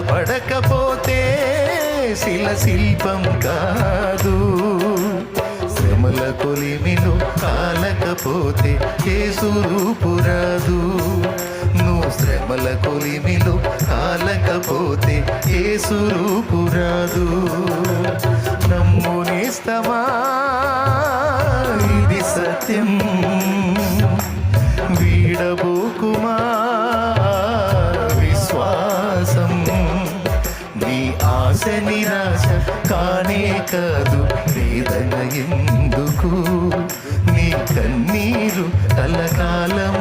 పడకపోతే శిల శిల్పం కాదు. శ్రమల కొలిమిను కాలకపోతే కేసురూపురాదు నువ్వు శ్రమల కొలిమిలో కాలకపోతే కేసురూపురాదు నమ్మునేస్తమా ఇది సత్యం. వీడబోకుమా? విశ్వాసం. నీ ఆశ నిరాశ కానే కాదు వేదన ఎందుకు? నీ కన్నీరు కలకాలం